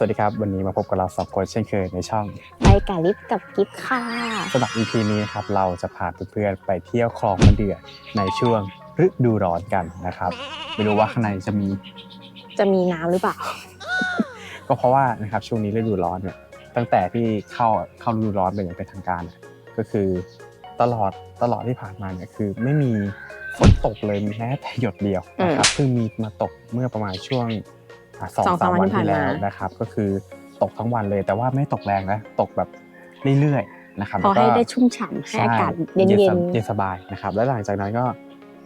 วัสดีครับ วันนี้มาพบกับเราสองคนเช่นเคยในช่องไปกับลิฟต์กับกิฟต์ค่ะสำหรับ EP นี้นะครับเราจะพาเพื่อนๆไปเที่ยวคลองมะเดื่อในช่วงฤดูร้อนกันนะครับไม่รู้ว่าข้างในจะมีจะมีน้ำหรือเปล่า ก็เพราะว่านะครับช่วงนี้ฤดูร้อนเนี่ยตั้งแต่ที่เข้าเข้าฤดูร้อนเป็นอย่างเป็นทางการเนี่ยก็คือตลอดตลอดที่ผ่านมาเนี่ยคือไม่มีฝนตกเลยแม้แต่หยดเดียวนะครับเพิ่งมีมาตกเมื่อประมาณช่วงอะ สองสองสาสามมวันวันที่ผ่าที่นแล้วมานะครับ ก็คือตกทั้งวันเลย แต่ว่าไม่ตกแรงนะตกแบบเรื่อยๆนะครับพอให้แล้วก็ได้ชุ่มฉ่ำให้อากาศเย็นใช่เย็นเย็นสบายนะครับ แล้วหลังจากนั้นก็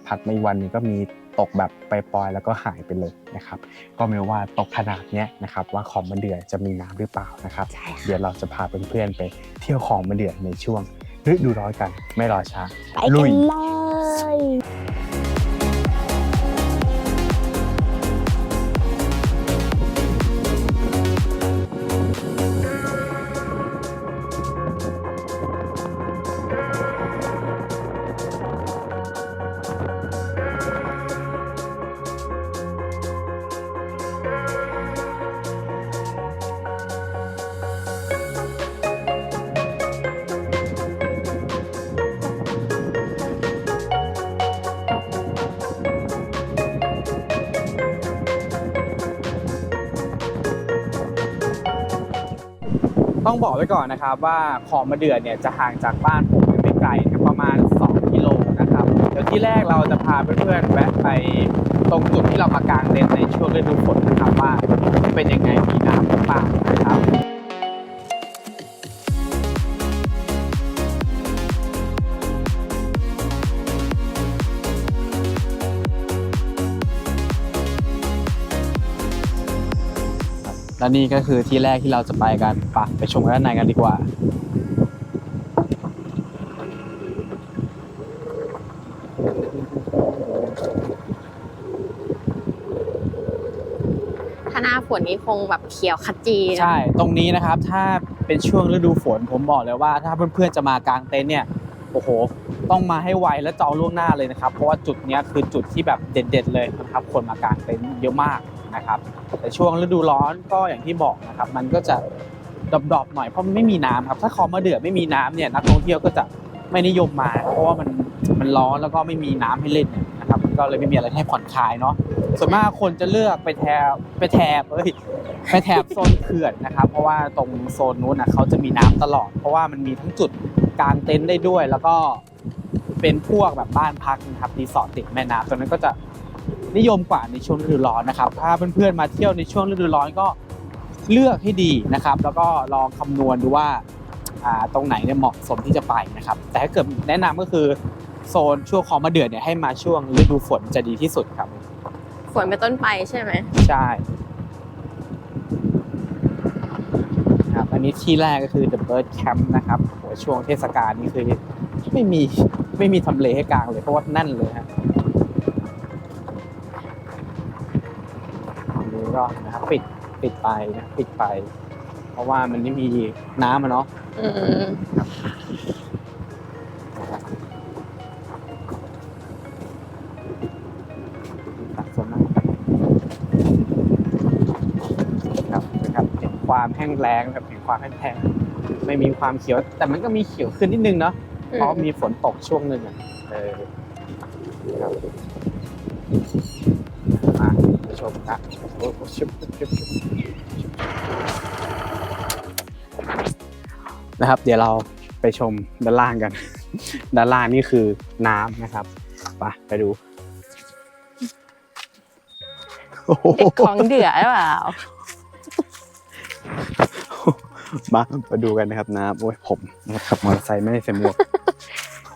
ผัดมาอีกวันหนึงก็มีตกแบบปล่อยๆแล้วก็หายไปเลยนะครับ ก็ไม่รู้ว่าตกขนาดเนี้ยนะครับว่าของมะเดื่อจะมีน้ำหรือเปล่านะครับใช่ค่ะเดี๋ยวเราจะพาเพื่อนๆไปเที่ยวของมะเดื่อในช่วงฤดูร้อนกันไม่รอช้าไปกันลุยเลย บอกไว้ก่อนนะครับว่าคลองมะเดื่อเนี่ยจะห่างจากบ้านผมไม่ไกลนะประมาณ 2 กิโลนะครับเดี๋ยวที่แรกเราจะพาเพื่อนๆแวะไปตรงจุดที่เรามากางเต็นท์ในช่วงฤดูฝนนะครับว่าเป็นยังไงมีน้ำหรือเปล่า และนี่ก็คือที่แรกที่เราจะไปกันปะไปชมกันด้านในกันดีกว่า ถ้าหน้าฝนนี้คงแบบเขียวขจีนะใช่ ตรงนี้นะครับ ถ้าเป็นช่วงฤดูฝนผมบอกเลยว่า ถ้าเพื่อนๆจะมากางเต็นท์เนี่ย โอ้โห ต้องมาให้ไวและจองล่วงหน้าเลยนะครับ เพราะว่าจุดเนี้ยคือจุดที่แบบเด็ด ๆ เลยนะครับ คนมากางเต็นท์เยอะมาก นะครับ แต่ช่วงฤดูร้อนก็อย่างที่บอกนะครับ มันก็จะดรอปๆหน่อยเพราะมันไม่มีน้ำครับ ถ้าคลองมะเดื่อไม่มีน้ำเนี่ยนักท่องเที่ยวก็จะไม่นิยมมา เพราะว่ามันมันร้อนแล้วก็ไม่มีน้ำให้เล่นนะครับ ก็เลยไม่มีอะไรให้ผ่อนคลายเนาะส่วนมากคนจะเลือกไปแถบไปแถบเอ้ยไปแถบโซนเขื่อนนะครับ เพราะว่าตรงโซนนู้นนะเขาจะมีน้ำตลอด เพราะว่ามันมีทั้งจุดกางเต็นท์ได้ด้วย แล้วก็เป็นพวกแบบบ้านพักนะครับรีสอร์ทติดแม่น้ำตรงนั้นก็จะ นิยมกว่าในช่วงฤดูร้อนนะครับ ถ้าเพื่อนๆมาเที่ยวในช่วงฤดูร้อนก็เลือกให้ดีนะครับ แล้วก็ลองคำนวณดูว่าอ่าตรงไหนเนี่ยเหมาะสมที่จะไปนะครับ แต่ถ้าเกิดแนะนำก็คือโซนช่วงคลองมะเดื่อเนี่ยให้มาช่วงฤดูฝนจะดีที่สุดครับ ฝนเป็นต้นไปใช่ไหมใช่ครับอันนี้ที่แรกก็คือ The Bird Camp นะครับโหช่วงเทศกาลนี่คือไม่มีไม่มีทำเลให้กลางเลยเพราะว่าแนั่นเลยฮะ ก็นะครับปิดปิดไปนะปิดไป เพราะว่ามันไม่มีน้ำอะเนาะอืมครับส่วนมากครับนะครับเห็นความแห้งแล้งแบบเห็นความแห้งแล้งไม่มีความเขียว แต่มันก็มีเขียวขึ้นนิดนึงเนาะเพราะมีฝนตกช่วงหนึ่งอะเออครับมาช มนะโอ้โหชุบชุบชุบชุบนะครับ เดี๋ยวเราไปชมด้านล่างกัน ด้านล่างนี่คือน้ำนะครับไปไปดูโอ้โหเด็กของเดือหรือเปล่ามามาดูกันนะครับน้ำโอ้ยผมขับมอเตอร์ไซค์ไม่ได้ใส่หมวก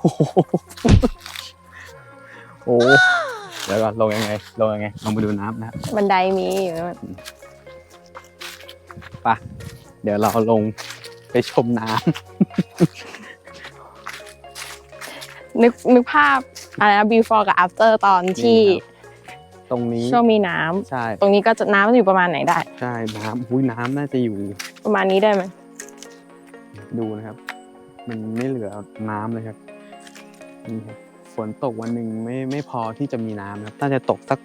โอ้โหโอ้ เดี๋ยวก่อนลงยังไง ลงยังไง ลงไปดูน้ำนะครับบันไดมีอยู่นะไปเดี๋ยวเราลงไปชมน้นึกนึกภาพอะไรนะ before กับ after ตอนำที่นี่ครับตรงนี้ ช่วงมีน้ำใช่ ตรงนี้ก็จะน้ำจะอยู่ประมาณไหนได้ ใช่ น้ำอุ้ยน้ำน่าจะอยู่ ประมาณนี้ได้ไหมดูนะครับ มันไม่เหลือน้ำเลยครับนี่ครับฝ นตกวันหนึ่งไม่ไม่พอที่จะมีน้ำนะครับน่าจะตกสัก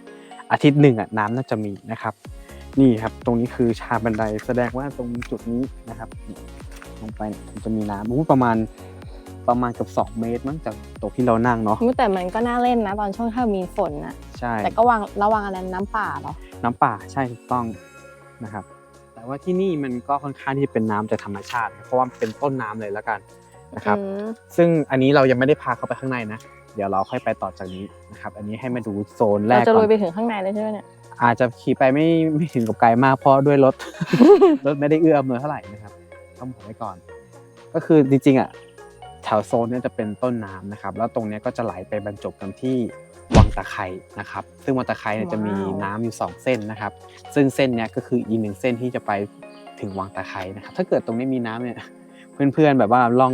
อาทิตย์หนึ่งอะน้ำน่าจะมีนะครับ นี่ครับตรงนี้คือชาบันไดแสดงว่าตรงจุดนี้นะครับ ลงไปเนี่ยมันจะมีน้ำอู้ประมาณประมาณเกับ2เมตรมั้งจากตรงที่เรานั่งเนาะแต่มันก็น่าเล่นนะ ตอนช่วงถ้ามีฝนนะใช่แต่ก็วางระวังอะไรน้ำป่าเหรอน้ำป่าใช่ถูกต้องนะครับ แต่ว่าที่นี่มันก็ค่อนข้างที่เป็นน้ำจากธรรมชาตินะเพราะว่ามันเป็นต้นน้ำเลยแล้วกันนะครับอืมซึ่งอันนี้เรายังไม่ได้พาเข้าไปข้างในนะ เดี๋ยวเราค่อยไปต่อจากนี้นะครับ อันนี้ให้มาดูโซนแรเรากจะก่ลุอยนไปถึงข้างในเลยใช่ไหมเนี่ย อาจจะขี่ไปไม่ไม่ถึงกับไกลมากเพราะด้วยรถ รถไม่ได้เอื้ออำนวยเท่าไหร่นะครับต้องบอกไว้ก่อน ก็คือจริงๆอะแถวโซนเนี้จะเป็นต้นน้ำนะครับ แล้วตรงเนี้ยก็จะไหลไปบรรจบกันที่วังตะไคร่นะครับ ซึ่งวังตะไคร่เนี่ยจะมีว้าว น้ำอยู่สองเส้นนะครับ ซึ่งเส้นเนี้ยก็คืออีกหนึ่งเส้นที่จะไปถึงวังตะไคร่นะครับ ถ้าเกิดตรงนี้มีน้ำเนี่ย เพื่อนๆแบบว่าล่อง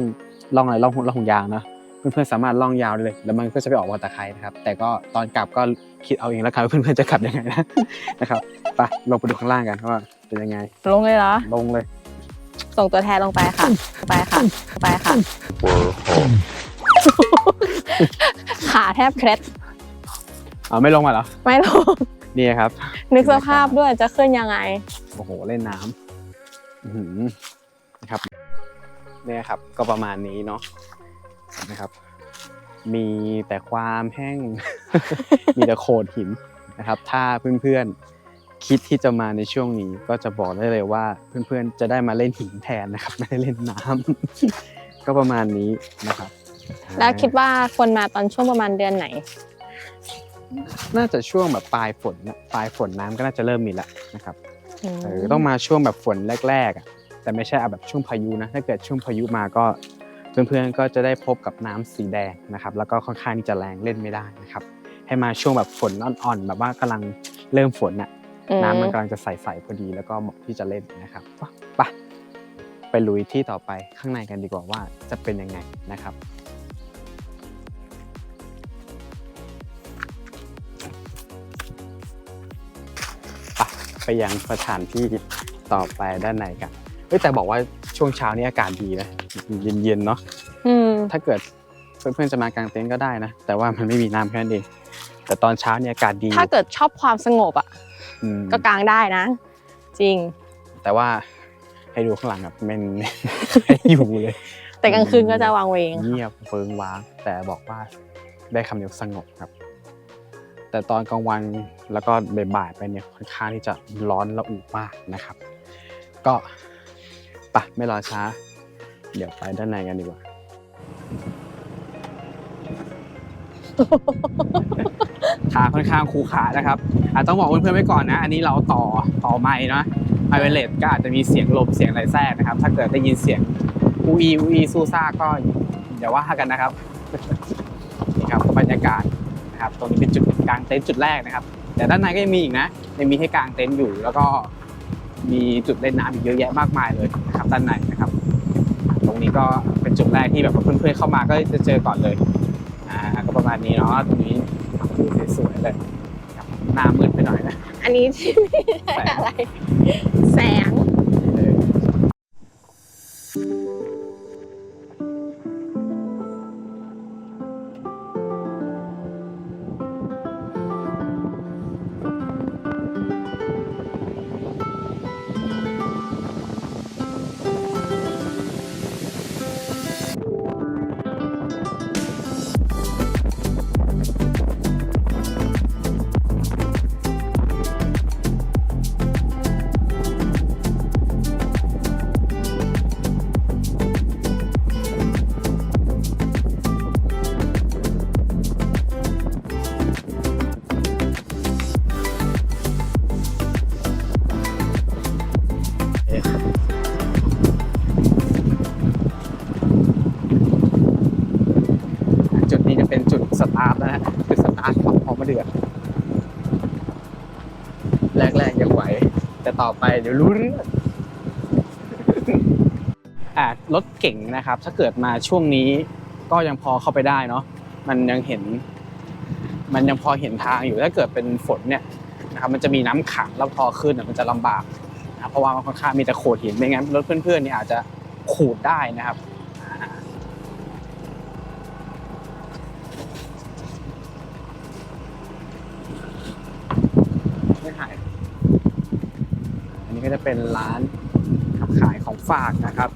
ล่องอะไรล่องล่องหงยางเนอะ เพื่อนๆสามารถล่องยาวได้เลย แล้วมันก็จะไปออกวังตะไคร่นะครับ แต่ก็ตอนกลับก็คิดเอาเองแล้วกันว่าเพื่อนๆจะกลับยังไงนะนะครับไปลงไปดูข้างล่างกันว่าเป็นยังไง ลงเลยเหรอ ลงเลย ส่งตัวแทนลงไปค่ะลงไปค่ะลงไปค่ะ ขาแทบเคล็ดเอาไม่ลงมาเหรอไม่ลง นี่ครับ นึกสภาพด้วยจะขึ้นยังไง โอ้โหเล่นน้ำอื้อหือนะครับเนี่ยครับ ก็ประมาณนี้เนาะ นะครับ มีแต่ความแห้ง มีแต่โขดหินนะครับ ถ้าเพื่อนๆคิดที่จะมาในช่วงนี้ก็จะบอกได้เลยว่าเพื่อนๆจะได้มาเล่นหินแทนนะครับ ไม่ได้เล่นน้ำก็ประมาณนี้นะครับ แล้วคิดว่าควรมาตอนช่วงประมาณเดือนไหน น่าจะช่วงแบบปลายฝนนะปลายฝนน้ำก็น่าจะเริ่มมีแล้วนะครับอืมเออต้องมาช่วงแบบฝนแรกๆอะแต่ไม่ใช่เอาแบบช่วงพายุนะ ถ้าเกิดช่วงพายุมาก็ เพื่อนๆก็จะได้พบกับน้ำสีแดงนะครับ แล้วก็ค่อนข้างที่จะแรงเล่นไม่ได้นะครับ ให้มาช่วงแบบฝนอ่อนๆแบบว่ากำลังเริ่มฝนน่ะอืมน้ำมันกำลังจะใสๆพอดีแล้วก็เหมาะที่จะเล่นนะครับไปไปลุยที่ต่อไปข้างในกันดีกว่าว่าจะเป็นยังไงนะครับไปไปยังสถานที่ต่อไปด้านในกันเฮ้ยแต่บอกว่าช่วงเช้านี้อากาศดีนะ เย็นๆเนาะอืมถ้าเกิดเพื่อนๆจะมากางเต็นท์ก็ได้นะ แต่ว่ามันไม่มีน้ำแค่นั้นเองแต่ตอนเช้าเนี่ยอากาศดีถ้าเกิดชอบความสงบอะอืมก็กางได้นะ จริง แต่ว่าให้ดูข้างหลังครับมันไม่อยู่เลย แต่กลางคืนก็จะวางเวงเงียบเฟิงว้าง แต่บอกว่าได้คำเดียวสงบครับ แต่ตอนกลางวันแล้วก็บ่ายๆไปเนี่ยค่อนข้างที่จะร้อนระอุมากนะครับ ก็ไปะไม่รอช้า เดี๋ยวไปด้านในกันดีกว่า ขาค่อนข้างคูขานะครับอาจต้องบอกเพื่อนๆไว้ก่อนนะ อันนี้เราต่อต่อไม้นะไมเวเลตก็อาจจะมีเสียงลมเสียงอะไรแทรกนะครับ ถ้าเกิดได้ยินเสียงอูอีอูอีซูซ่าก็อย่าว่ากันนะครับนี่ครับบรรยากาศนะครับ ตรงนี้เป็นจุดกลางเต็นท์จุดแรกนะครับ แต่ด้านในก็ยังมีอีกนะยังมีให้กางเต็นท์อยู่แล้วก็มีจุดเล่นน้ำอีกเยอะแยะมากมายเลยนะครับด้านในนะครับ รงนี้ก็เป็นจุดแรกที่แบบว่าเพื่อนๆเข้ามาก็จะเจอก่อนเลยอ่าก็ประมาณนี้เนาะตรงนี้ดูสวยๆเลยครับหน้ามืดไปหน่อยนะ อันนี้ที่ไม่ใช่อะไร ต่อไปเดี๋ยวรู้เรื่องอ่ารถเก่งนะครับ ถ้าเกิดมาช่วงนี้ก็ยังพอเข้าไปได้เนาะมันยังเห็น มันยังพอเห็นทางอยู่ถ้าเกิดเป็นฝนเนี่ยนะครับมันจะมีน้ำขังแล้วพอขึ้นอะมันจะลำบากนะเพราะว่ามันค่อนข้างมีแต่โขดหินไม่งั้นรถเพื่อนๆเนี่ยอาจจะขูดได้นะครับอ่าไม่หาย ก็จะ เป็นร้านขายของฝากนะครับ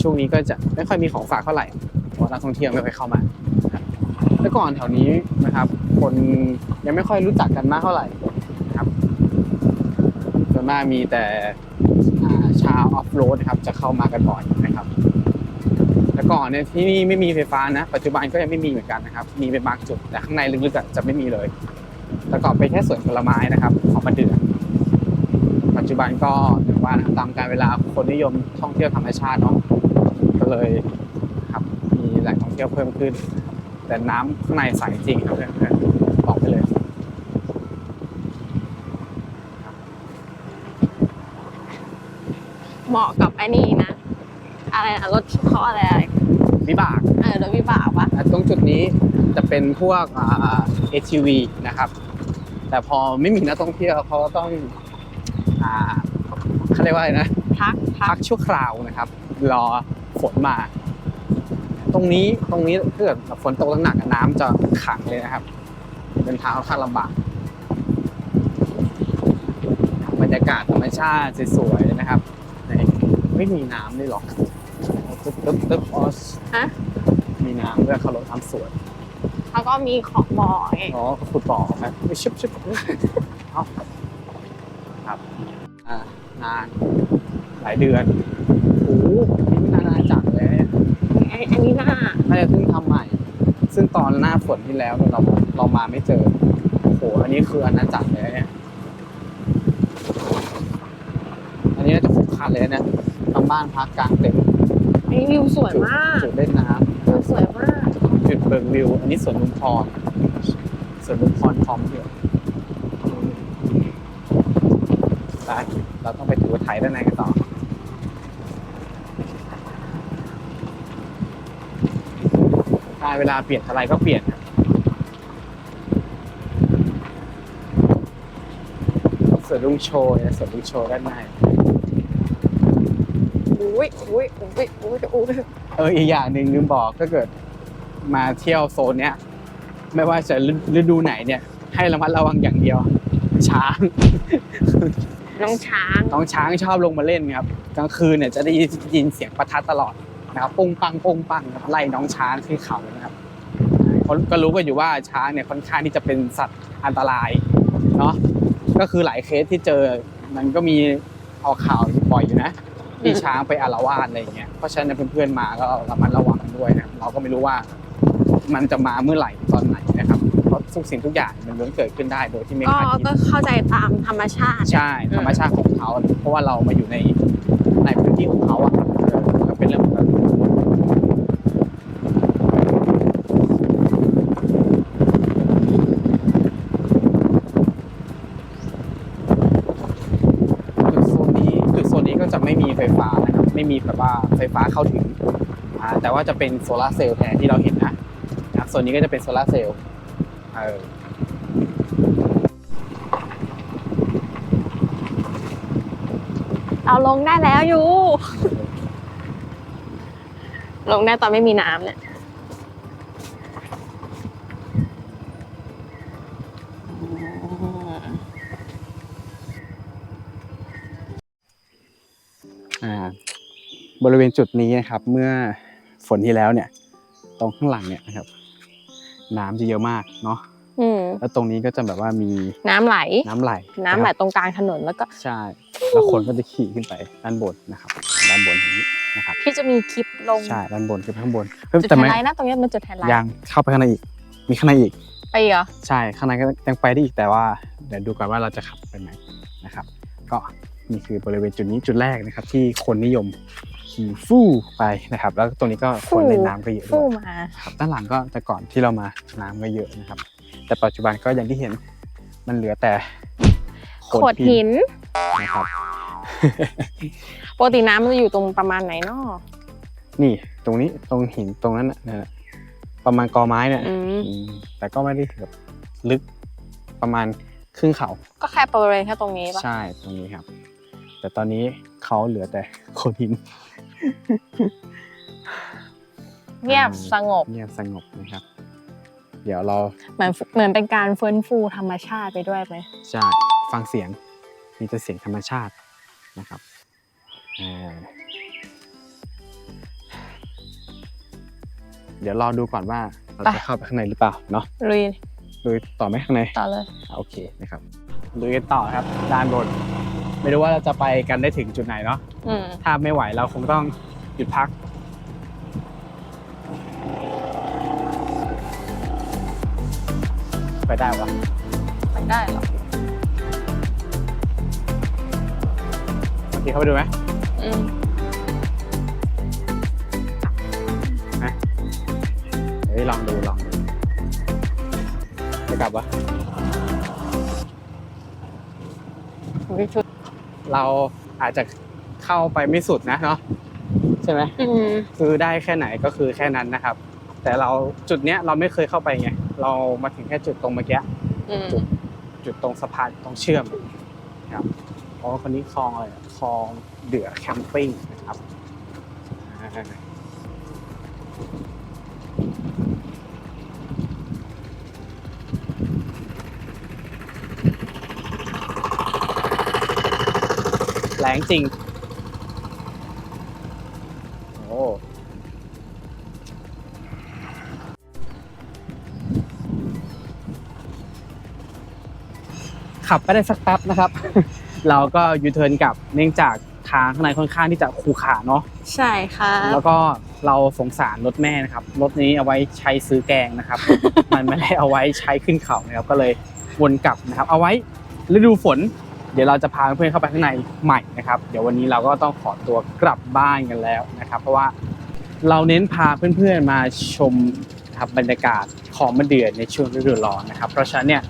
ช่วงนี้ก็จะไม่ค่อยมีของฝากเท่าไหร่เพราะนักท่องเที่ยวไม่ค่อยเข้ามาแต่ก่อนแถวนี้นะครับ คนยังไม่ค่อยรู้จักกันมากเท่าไหร่นะครับส่วนมากมีแต่ชาวออฟโรดนะครับจะเข้ามากันบ่อยนะครับแต่ก่อนเนี่ยที่นี่ไม่มีไฟฟ้านะ ปัจจุบันก็ยังไม่มีเหมือนกันนะครับ มีเป็นบางจุดแต่ข้างในลึกๆจะไม่มีเลยแต่ก่อนเป็นแค่สวนผลไม้นะครับของมาเดือ จจุบันก็อย่างว่านะครับตามการเวลาคนนิยมท่องเที่ยวธรรมชาติเนาะก็เลยครับมีแหล่งท่องเที่ยวเพิ่มขึ้น แต่น้ำข้างในใสจริงครับเพื่อนๆบอกไปเลยเหมาะกับไอ้นี่นะ อะไรนะรถเขาอะไรอะไรวิบากเออรถวิบากปะอะตรงจุดนี้จะเป็นพวกอ่า ATV นะครับ แต่พอไม่มีนักท่องเที่ยวเขาก็ต้อง อ่าเขาเรียกว่าอะไรนะพักพัพักกชั่วคราวนะครับ รอฝนมา ตรงนี้ตรงนี้ถ้าเกิดฝนตกหนักๆน้ำจะขังเลยนะครับเดินทางค่อนข้างลำบากบรรยากาศธรรมชาติสวยๆนะครับในไม่มีน้ำเลยหรอกตึ๊บตึ๊บตึ๊บออสฮะมีน้ำด้วยเขาลดน้ำสวยแล้วก็มีของบ่อไงอ๋อขุดบ่อครับไม่ชิบชิบเอาครับอ่า นาน หลายเดือนโอ้โหนี่นานาจักรเลยเนี่ยไอ้อันนี้น่าน่าจะเพิ่งทำใหม่ ซึ่งตอนหน้าฝนที่แล้วเนี่ยเราเรามาไม่เจอโอ้โหอันนี้คืออาณาจักรเลยนะเนี่ยอันนี้น่าจะคุ้มค่าเลยนะทำบ้านพักกลางเต็นท์อันนี้วิวสวยมากจุดเล่นน้วิวสวยมากำจุดเบิร์วิว อันนี้สวนลุมพรสวนลุมพรพร้อมเดียวไป เราต้องไปถือว่าไทยด้านในกันต่อการเวลาเปลี่ยนอะไรก็เปลี่ยนครับสวนลุงโชว์นะสวนลุงโชว์ด้านในอุ้ยอุ้ยอุ้ยอุ้ยอุ้ยเอออีกอย่างหนึ่งลืมบอกถ้าเกิดมาเที่ยวโซนเนี้ยไม่ว่าจะฤฤดูไหนเนี่ย ให้ระมัดระวังอย่างเดียว ช้าง น้องช้าง น้องช้างชอบลงมาเล่นครับกลางคืนเนี่ยจะได้ยินเสียงประทัดตลอดนะครับปุ้งปังปุ้งปังไล่น้องช้างขึ้นเขานะครับคนก็รู้กันอยู่ว่าช้างเนี่ยค่อนข้างที่จะเป็นสัตว์อันตรายเนาะก็คือหลายเคสที่เจอมันก็มีออกข่าวบ่อยอยู่นะมีช้างไปอาละวาดอะไรอย่างเงี้ยเพราะฉะนั้นเพื่อนๆมาก็ระมัดระวังกันด้วยนะเราก็ไม่รู้ว่ามันจะมาเมื่อไหร่ตอนไหน ทุกสิ่งทุกอย่างมันล้วนเกิดขึ้นได้โดยที่ไม่ก็คาดคิด ก็เข้าใจตามธรรมชาติ ใช่ธรรมชาติของเขาเพราะว่าเรามาอยู่ในในพื้นที่ของเขาอะเออก็เป็นเรื่องปกติจุดโซนนี้จุดโซนนี้ก็จะไม่มีไฟฟ้านะครับไม่มีแบบว่าไฟฟ้าเข้าถึงอ่าแต่ว่าจะเป็นโซลาร์เซลล์แทนที่เราเห็นนะนะครับโซนนี้ก็จะเป็นโซลาร์เซลล์ เออเอาลงได้แล้วอยู่ลงได้ตอนไม่มีน้ำเนี่ยอ่า บริเวณจุดนี้นะครับ เมื่อฝนที่แล้วเนี่ย ตรงข้างหลังเนี่ยนะครับ น้ำจะเยอะมากเนาะอืมแล้วตรงนี้ก็จะแบบว่ามีน้ำไหลน้ำไหล น้ำไหละครับตรงกลางถนนแล้วก็ใช่แล้วคนก็จะขี่ขึ้นไปด้านบนนะครับ ด้านบนนี้นะครับพี่จะมีคลิปลงใช่ด้านบนคือข้างบนเฮ้ยจุดแต่ไฮไม่ไลท์นะตรงนี้เป็นจุดไฮไลท์ยังเข้าไปข้างในอีก มีข้างในอีกไปเหรอใช่ข้างในก็ยังไปได้อีกแต่ว่าเดี๋ยวดูก่อนว่าเราจะขับไปไหมนะครับ ก็นี่คือบริเวณจุดนี้จุดแรกนะครับ ที่คนนิยม ขี่ฟู่ไปนะครับ แล้วตรงนี้ก็คนเล่นน้ำก็เยอะด้ฟู่วยมาครับด้านหลังก็แต่ก่อนที่เรามาน้ำก็เยอะนะครับ แต่ปัจจุบันก็อย่างที่เห็นมันเหลือแต่โขดหินนะครับ ปกติน้ำมันจะอยู่ตรงประมาณไหนเนาะนี่ตรงนี้ตรงหินตรงนั้นน่ะนะประมาณกอไม้เนี่ยอืมอืมแต่ก็ไม่ได้แบบลึกประมาณครึ่งเขาก็แค่บริเวณแค่ตรงนี้ปะใช่ตรงนี้ครับ แต่ตอนนี้ เขาเหลือแต่โขดหินเงียบสงบ เงียบสงบนะครับ เดี๋ยวเราเหมือนเหมือนเป็นการฟื้นฟูธรรมชาติไปด้วยไหมจะฟังเสียงมีแต่เสียงธรรมชาตินะครับอ่าเดี๋ยวรอดูก่อนว่าเราจะเข้าไปข้างในหรือเปล่าเนาะลุยดูต่อไหมข้างในต่อเลยอ่าโอเคนะครับลุยกันต่อครับด้านบน ไม่รู้ว่าเราจะไปกันได้ถึงจุดไหนเนาะอืมถ้าไม่ไหวเราคงต้องหยุดพัก ไปได้วะไปได้เหรอโอเคเข้าไปดูไหมอืมเฮ้ยลองดูลองดูจะกลับวะ วิชุด เราอาจจะเข้าไปไม่สุดนะเนาะใช่ไหมอืมคือได้แค่ไหนก็คือแค่นั้นนะครับ แต่เราจุดเนี้ยเราไม่เคยเข้าไปไงเรามาถึงแค่จุดตรงเมื่อกี้อืมจุดตรงสะพานตรงเชื่อมครับอ๋อคนนี้คลองอะไรอะคลองเดือแคมปิ้งนะครับ แรงจริง โอ้ขับไปได้สักแป๊บนะครับ เราก็ยูเทิร์นกลับเนื่องจากทางข้างในค่อนข้างที่จะขูขาเนาะใช่ค่ะ แล้วก็เราสงสารรถแม่นะครับ รถนี้เอาไว้ใช้ซื้อแกงนะครับ มันไม่ได้เอาไว้ใช้ขึ้นเขานะครับก็เลยวนกลับนะครับ เอาไว้ฤดูฝน เดี๋ยวเราจะพาเพื่อนๆเข้าไปข้างในใหม่นะครับ เดี๋ยววันนี้เราก็ต้องขอตัวกลับบ้านกันแล้วนะครับ เพราะว่าเราเน้นพาเพื่อนๆมาชมครับบรรยากาศของมะเดื่อในช่วงฤดูร้อนนะครับ เพราะฉะนั้นเนี่ย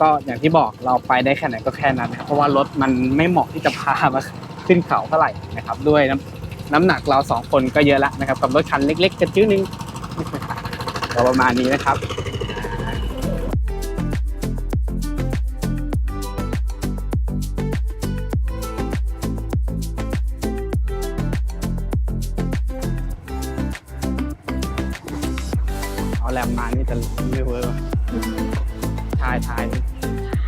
ก็อย่างที่บอกเราไปได้แค่ไหนก็แค่นั้นนะครับเพราะว่ารถมันไม่เหมาะที่จะพามาขึ้นเขาเท่าไหร่นะครับ ด้วยน้ำน้ำหนักเราสองคนก็เยอะแล้วนะครับกับรถคันเล็กๆกระจิ้วนึงประมาณนี้นะครับ แรมมานี่จะไม่เวิร์กทายทาย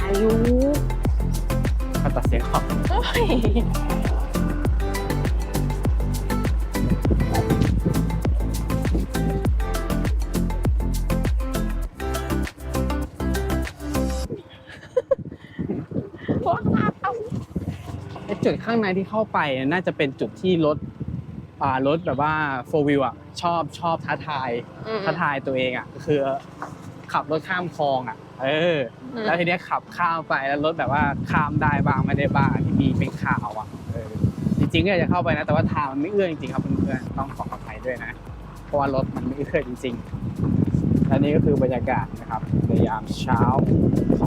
อายุเขาตัดเสียงออกโอ้ยว้าวไอ้จุดข้างในที่เข้าไปน่าจะเป็นจุดที่รถอ่ารถแบบว่าโฟวิวอะ ชอบชอบท้าทายอืม ท้าทายตัวเองอะก็คือขับรถข้ามคลองอะ เออ อืม แล้วทีเนี้ยขับข้ามไปแล้วรถแบบว่าข้ามได้บ้างไม่ได้บ้างที่มีเป็นข่าวอะเออจริงๆก็อยากจะเข้าไปนะ แต่ว่าทางมันไม่เอื้อจริงๆครับเพื่อนๆต้องขออภัยด้วยนะ เพราะว่ารถมันไม่เอื้อจริงๆและนี่ก็คือบรรยากาศนะครับในยามเช้าเค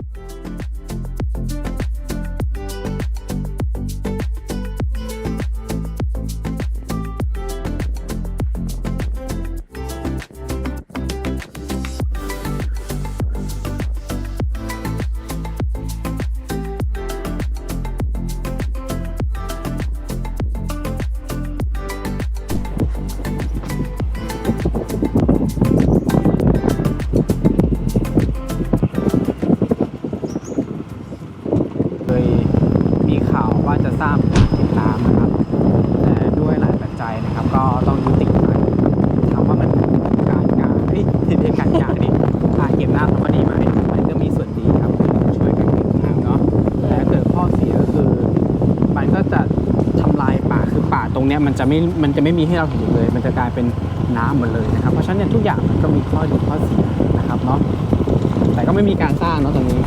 ยมันจะไม่มันจะไม่มีให้เราเห็นเลย มันจะกลายเป็นน้ำหมดเลยนะครับ เพราะฉะนั้นเนี่ยทุกอย่างมันก็มีข้อดีข้อเสียนะครับเนาะแต่ก็ไม่มีการสร้างเนาะตรงนี้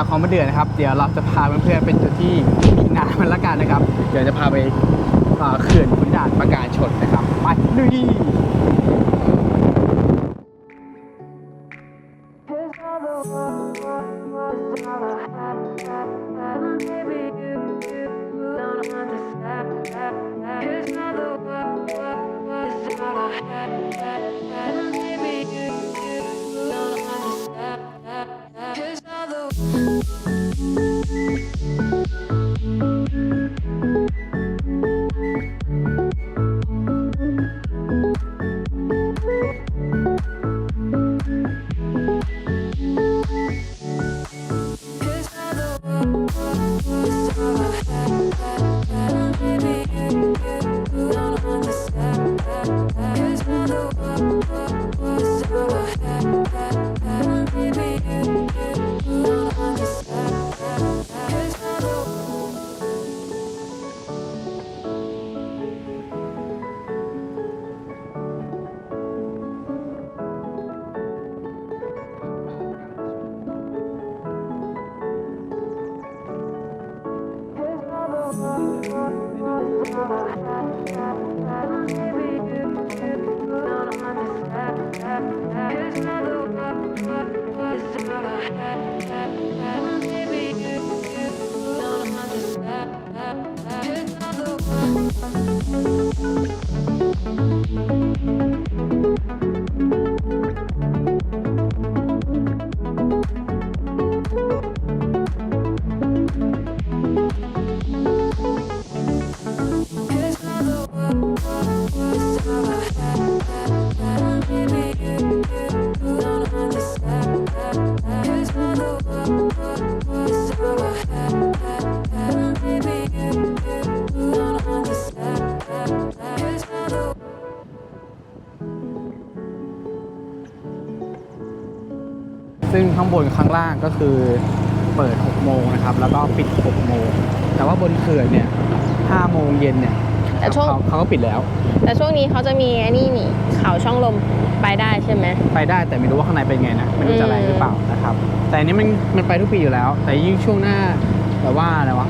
าวของมะเดื่อนะครับ เดี๋ยวเราจะพาเพื่อนๆไปจุดที่มีน้ำมันละกันนะครับ เดี๋ยวจะพาไปเขื่อนขุนด่านประการชนนะครับ ไปลุย It's. ข้างบนข้างล่างก็คือเปิด 6 โมงนะครับ แล้วก็ปิด 6 โมง แต่ว่าบนเขื่อนเนี่ย 5 โมงเย็นเนี่ยแต่ช่วง เขาเขาก็ปิดแล้ว แต่ช่วงนี้เขาจะมีไอ้นี่นี่เขาช่องลมไปได้ใช่ไหม ไปได้แต่ไม่รู้ว่าข้างในเป็นไงนะไม่รู้จะแรงหรือเปล่านะครับ แต่อันนี้มันมันไปทุกปีอยู่แล้ว แต่ยิ่งช่วงหน้าแบบว่าอะไรวะ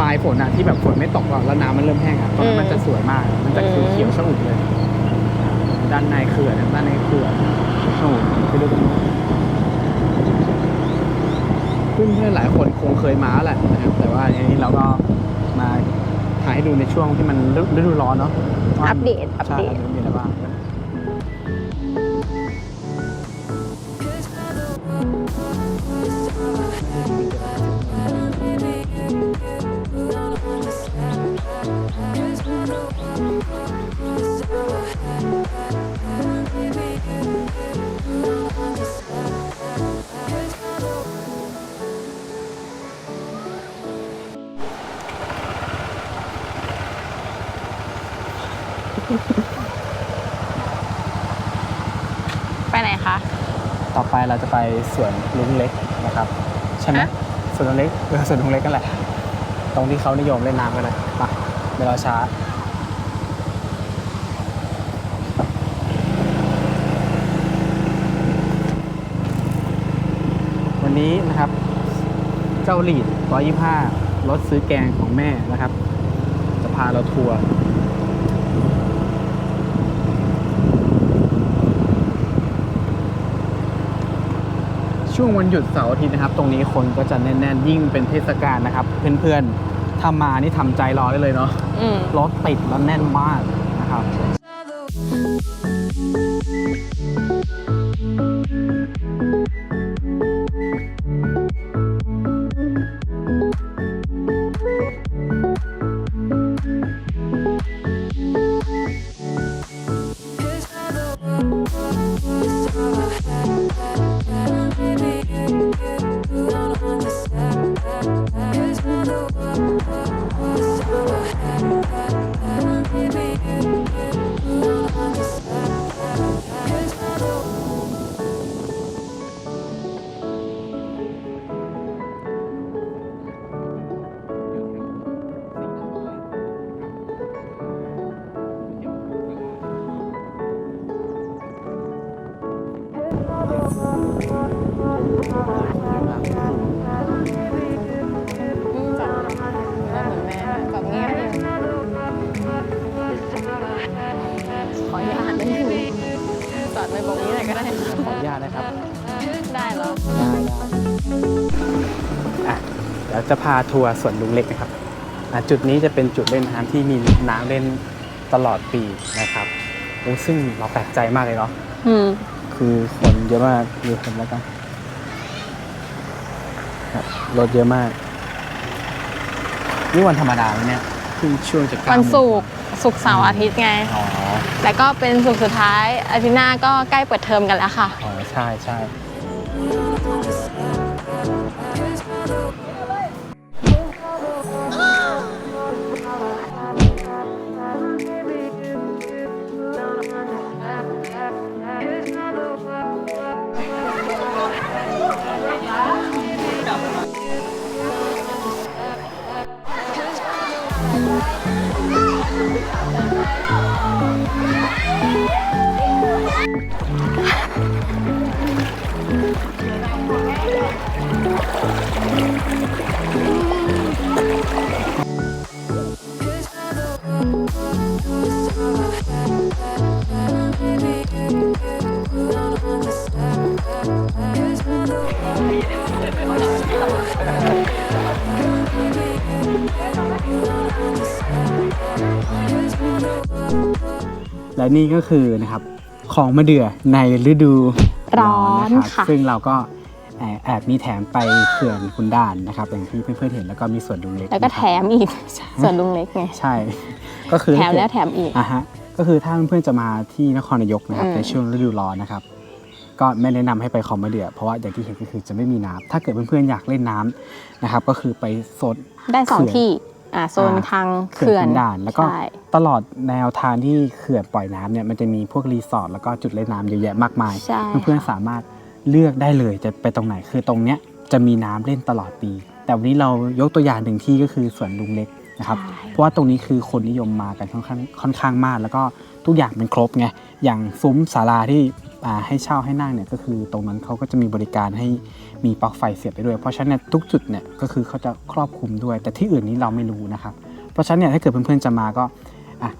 ปลายฝนอะที่แบบฝนไม่ตกหรอกแล้วน้ำมันเริ่มแห้งอะตอนนั้นมันจะสวยมาก มันจะเขียวๆชอุ่มเลย ด้านในเขื่อนด้านในเขื่อนโอ้โหไปดูตรงนู้น เพื่อนๆหลายคนคงเคยมาแล้วแหละนะครับแต่ว่าอันนี้เราก็มาถ่ายให้ดูในช่วงที่มันฤฤดูร้อนเนาะว่าอัปเดตอัปใช่เดตมีอะไรบ้าง ต่อไปเราจะไปสวนลุงเล็กนะครับใช่ไหมฮะสวนลุงเล็กเออสวนลุงเล็กกันแหละ ตรงที่เขานิยมเล่นน้ำกันเลยมาเดี๋ยวเราช้าวันนี้นะครับ เจ้าหลีด125รถซื้อแกงของแม่นะครับ จะพาเราทัวร์ ช่วงวันหยุดเสาร์อาทิตย์นะครับ ตรงนี้คนก็จะแน่นๆ ยิ่งเป็นเทศกาลนะครับ เพื่อนๆถ้ามานี่ทำใจรอได้เลยเนาะอืมรถติดแล้วแน่นมากนะครับ อืาทัวร์สวนลุงเล็กนะครับอะจุดนี้จะเป็นจุดเล่นน้ำที่มีน้ำเล่นตลอดปีนะครับโอ้ซึ่งเราแปลกใจมากเลยเนาะอืมคือคนเยอะมากดูคนแล้วกันครับรถเยอะมาก นี่วันธรรมดาไหมเนี่ยคือช่วงจะเก้าวันโมงศุกร์ศุกร์เสาร์อาทิตย์ไงอ๋อแล้วก็เป็นศุกร์สุดท้ายอาทิตย์หน้าก็ใกล้เปิดเทอมกันแล้วค่ะ อ๋อ ใช่ใช่ และนี่ก็คือนะครับของมะเดื่อในฤดูร้อนนะครับค่ะซึ่งเราก็แอบแอบมีแถมไปเขื่อนคุณด่านนะครับอย่างที่เพื่อนๆเห็นแล้วก็มีส่วนดุงเล็กแล้วก็นะแถครับมอีกใช่ส่วนลุงเล็กไงใช่ ก็คือแถมแล้วแถมอีกอะฮะก็คือถ้าเพื่อนๆจะมาที่นครนายกนะครับอืมในช่วงฤดูร้อนนะครับ ก็ไม่แนะนำให้ไปคลองมะเดื่อเพราะว่าอย่างที่เห็นก็คือจะไม่มีน้ำถ้าเกิดเพื่อนๆอยากเล่นน้ำนะครับ ก็คือไปโซนได้สองเขื่อนที่ อ่าโซนอ่าทางเขื่เขื่ออนนขุนด่าน แล้วก็ใช่ตลอดแนวทางที่เขื่อนปล่อยน้ำเนี่ยมันจะมีพวกรีสอร์ทแล้วก็จุดเล่นน้ำเยอะแยะมากมายใช่เพื่อนๆสามารถเลือกได้เลยจะไปตรงไหนคือตรงเนี้ยจะมีน้ำเล่นตลอดปี แต่วันนี้เรายกตัวอย่างหนึ่งที่ก็คือสวนลุงเล็กนะครับใช่เพราะว่าตรงนี้คือคนนิยมมากันค่อนข้างค่อนข้างมาก แล้วก็ทุกอย่างเป็นครบไงอย่างซุ้มศาลาที่อ่า ให้เช่าให้นั่งเนี่ยก็คือตรงนั้นเขาก็จะมีบริการให้มีปลั๊กไฟเสียบไปด้วย เพราะฉะนั้นเนี่ยทุกจุดเนี่ยก็คือเขาจะครอบคลุมด้วย แต่ที่อื่นนี้เราไม่รู้นะครับ เพราะฉะนั้นเนี่ยถ้าเกิดเพื่อนๆจะมาก็อะ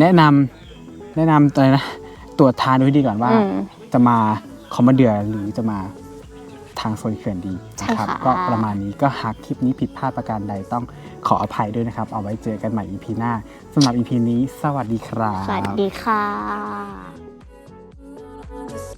แนะนำแนะนำอะไรนะตรวจทานดูให้ดีก่อนว่าอืมจะมาคอมมานเดือหรือจะมาทางโซนเขื่อนดีใช่นะครับค่ะก็ประมาณนี้ก็หากคลิปนี้ผิดพลาดประการใดต้องขออภัยด้วยนะครับ เอาไว้เจอกันใหม่ EP หน้าสำหรับ EP นี้ สวัสดีครับ สวัสดีค่ะ Cause